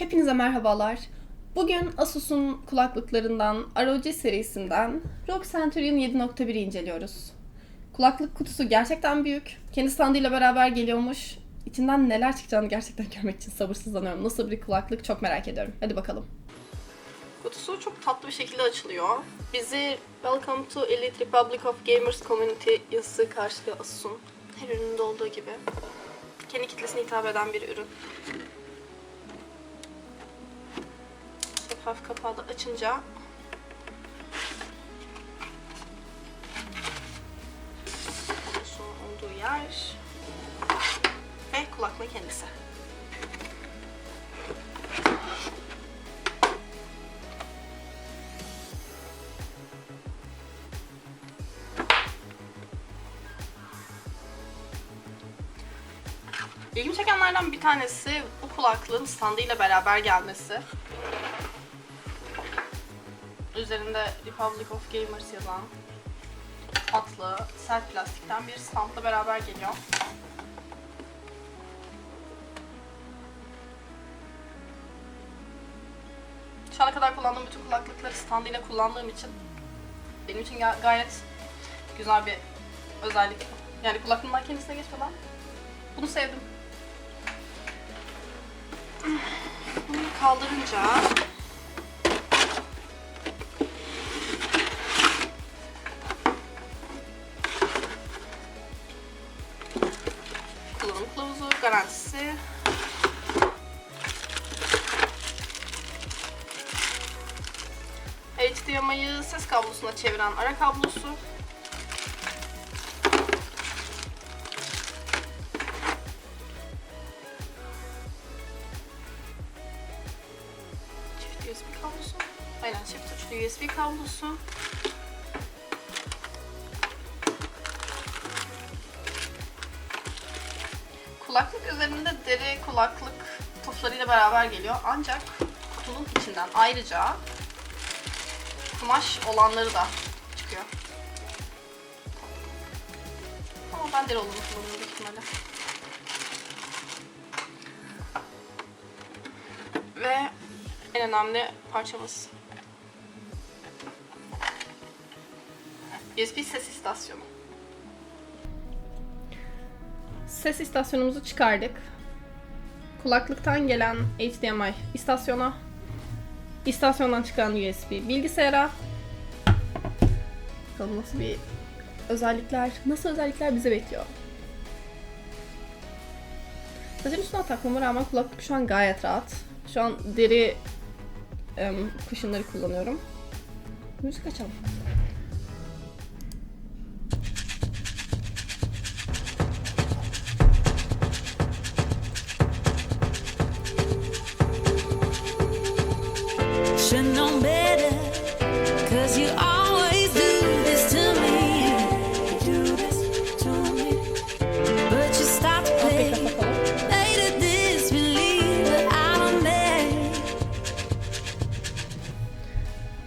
Hepinize merhabalar. Bugün Asus'un kulaklıklarından ROG serisinden ROG Centurion 7.1'i inceliyoruz. Kulaklık kutusu gerçekten büyük. Kendi standıyla beraber geliyormuş. İçinden neler çıkacağını gerçekten görmek için sabırsızlanıyorum. Nasıl bir kulaklık çok merak ediyorum. Hadi bakalım. Kutusu çok tatlı bir şekilde açılıyor. Bizi Welcome to Elite Republic of Gamers Community yazısı karşılıyor Asus'un. Her ürününde olduğu gibi. Kendi kitlesine hitap eden bir ürün. Şeffaf kapağı da açınca kutusunun olduğu yer ve kulaklığın kendisi. İlgimi çekenlerden bir tanesi bu kulaklığın standıyla beraber gelmesi. Üzerinde Republic of Gamers yazan atlı, sert plastikten bir standla beraber geliyor. Şu ana kadar kullandığım bütün kulaklıkları standıyla kullandığım için benim için ga- gayet güzel bir özellik. Yani kulaklığımdan kendisine geçmeden bunu sevdim. Bunu kaldırınca garantisi. HDMI'yi ses kablosuna çeviren ara kablosu. Çift USB kablosu. Aynen çift uçlu USB kablosu. Üzerinde deri kulaklık puflarıyla beraber geliyor. Ancak kutunun içinden ayrıca kumaş olanları da çıkıyor. Ama ben deri olanı kullanıyorum büyük ihtimalle. Ve en önemli parçamız USB ses istasyonu. Ses istasyonumuzu çıkardık. Kulaklıktan gelen HDMI istasyona, istasyondan çıkan USB bilgisayara. Bakalım nasıl bir özellikler, nasıl özellikler bizi bekliyor. Saçın üstüne takmama rağmen kulaklık şu an gayet rahat. Şu an deri em, kuşunları kullanıyorum. Müzik açalım.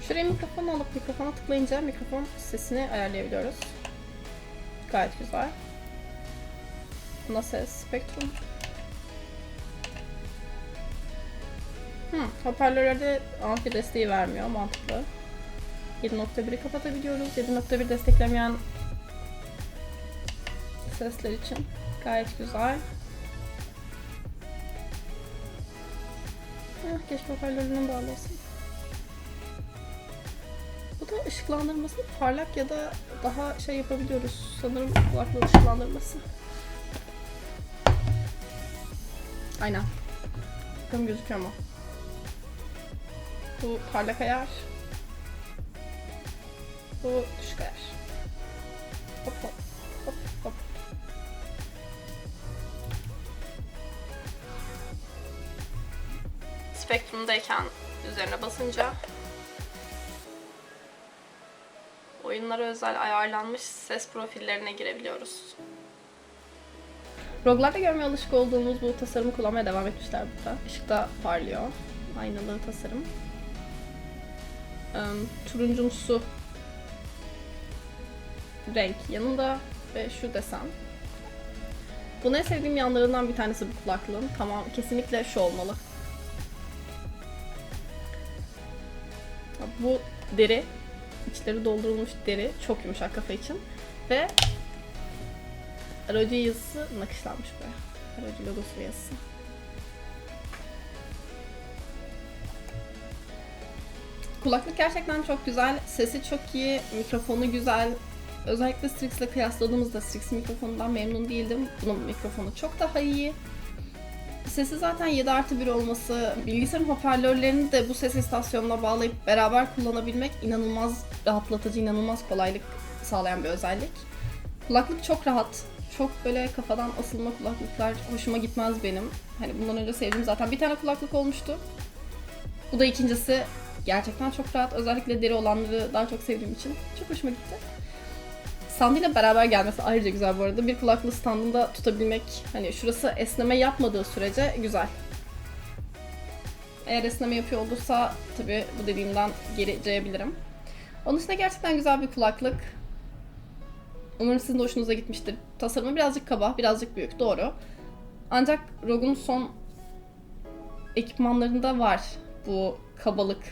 Şuraya mikrofonu alıp mikrofona tıklayınca mikrofon sesini ayarlayabiliyoruz. Gayet güzel. Buna ses, spektrum. Hmm, hoparlörlerde amfi desteği vermiyor, mantıklı. 7.1'i kapatabiliyoruz. 7.1 desteklemeyen sesler için gayet güzel. Heh, keşke hoparlörünün bağlı olsun. Bu da ışıklandırması parlak ya da daha şey yapabiliyoruz. Sanırım kulaklığı ışıklandırması. Aynen. Bakalım gözüküyor mu? Bu parlak ayar. Bu düşük ayar. Hop hop. Hop hop. Spektrum'dayken üzerine basınca oyunlara özel ayarlanmış ses profillerine girebiliyoruz. Roglarda görmeye alışık olduğumuz bu tasarımı kullanmaya devam etmişler burada. Işıkta parlıyor. Aynalı tasarım um, turuncumsu renk yanında ve şu desen. Bunu en sevdiğim yanlarından bir tanesi bu kulaklığın. Tamam kesinlikle şu olmalı. Bu deri, içleri doldurulmuş deri çok yumuşak kafa için ve aracı yazısı nakışlanmış böyle. Aracı logosu ve yazısı. Kulaklık gerçekten çok güzel. Sesi çok iyi, mikrofonu güzel. Özellikle Strix ile kıyasladığımızda Strix mikrofonundan memnun değildim. Bunun mikrofonu çok daha iyi. Sesi zaten 7 artı 1 olması, bilgisayarın hoparlörlerini de bu ses istasyonuna bağlayıp beraber kullanabilmek inanılmaz rahatlatıcı, inanılmaz kolaylık sağlayan bir özellik. Kulaklık çok rahat. Çok böyle kafadan asılma kulaklıklar hoşuma gitmez benim. Hani bundan önce sevdiğim zaten bir tane kulaklık olmuştu. Bu da ikincisi gerçekten çok rahat. Özellikle deri olanları daha çok sevdiğim için çok hoşuma gitti. Standıyla beraber gelmesi ayrıca güzel bu arada. Bir kulaklığı standında tutabilmek, hani şurası esneme yapmadığı sürece güzel. Eğer esneme yapıyor olursa tabii bu dediğimden geri cayabilirim. Onun dışında gerçekten güzel bir kulaklık. Umarım sizin de hoşunuza gitmiştir. Tasarımı birazcık kaba, birazcık büyük, doğru. Ancak ROG'un son ekipmanlarında var bu kabalık,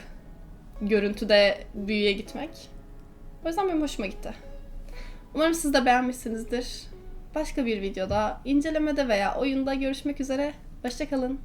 görüntüde büyüye gitmek. O yüzden benim hoşuma gitti. Umarım siz de beğenmişsinizdir. Başka bir videoda, incelemede veya oyunda görüşmek üzere. Hoşçakalın.